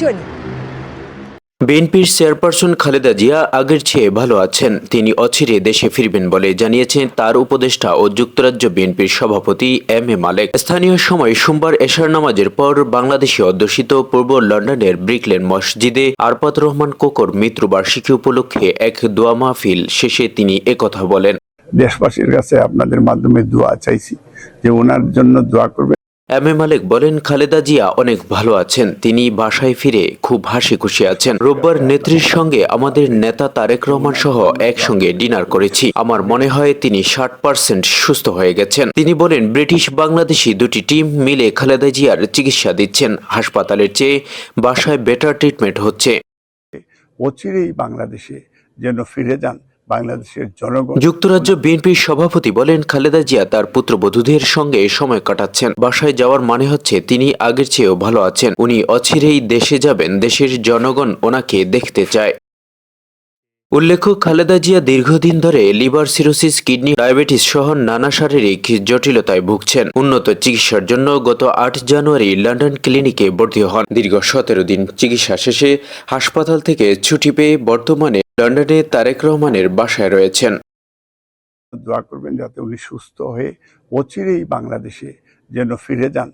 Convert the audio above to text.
চলি বিএনপির চেয়ারপারসন খালেদা জিয়া আগের চেয়ে ভালো আছেন। তিনি অচিরে দেশে ফিরবেন বলে জানিয়েছেন তার উপদেষ্টা ও যুক্তরাজ্য বিএনপির সভাপতি এম এ মালেক। স্থানীয় সময় সোমবার এশার নামাজের পর বাংলাদেশে অধ্যুষিত পূর্ব লন্ডনের ব্রিকলেন মসজিদে আরপাত রহমান কোকর মৃত্যুবার্ষিকী উপলক্ষে এক দোয়া মাহফিল শেষে তিনি একথা বলেন। দেশবাসীর কাছে আপনাদের মাধ্যমে দোয়া চাইছি যে ওনার জন্য দোয়া করবেন। এম এ মালিক বলেন, খালেদা জিয়া অনেক ভালো আছেন। তিনি বাসায় ফিরে খুব হাসি খুশি আছেন। রোববার নেত্রীর সঙ্গে আমাদের নেতা তারেক রহমান সহ একসঙ্গে ডিনার করেছি। আমার মনে হয় তিনি ষাট পার্সেন্ট সুস্থ হয়ে গেছেন। তিনি বলেন, ব্রিটিশ বাংলাদেশি দুটি টিম মিলে খালেদা জিয়ার চিকিৎসা দিচ্ছেন। হাসপাতালের চেয়ে বাসায় বেটার ট্রিটমেন্ট হচ্ছে। অচিরেই বাংলাদেশে যেন ফিরে যান। বাংলাদেশের জনগণ যুক্তরাজ্য বিএনপির সভাপতি বলেন খালেদা জিয়া তার পুত্রবধূদের সঙ্গে সময় কাটাচ্ছেন। বাসায় যাওয়ার মানে হচ্ছে তিনি আগের চেয়েও ভালো আছেন। উনি অচিরেই দেশে যাবেন, দেশের জনগণ ওনাকে দেখতে চায়। উল্লেখ্য, খালেদা জিয়া দীর্ঘদিন ধরে লিভার সিরোসিস, কিডনি, ডায়াবেটিস সহ নানা শারীরিক জটিলতায় ভুগছেন। উন্নত চিকিৎসার জন্য গত আট জানুয়ারি লন্ডন ক্লিনিকে ভর্তি হন। দীর্ঘ সতেরো দিন চিকিৎসা শেষে হাসপাতাল থেকে ছুটি পেয়ে বর্তমানে লন্ডনে তারেক রহমানের বাসায় রয়েছেন। দোয়া করবেন যাতে উনি সুস্থ হয়ে অচিরেই বাংলাদেশে যেন ফিরে যান।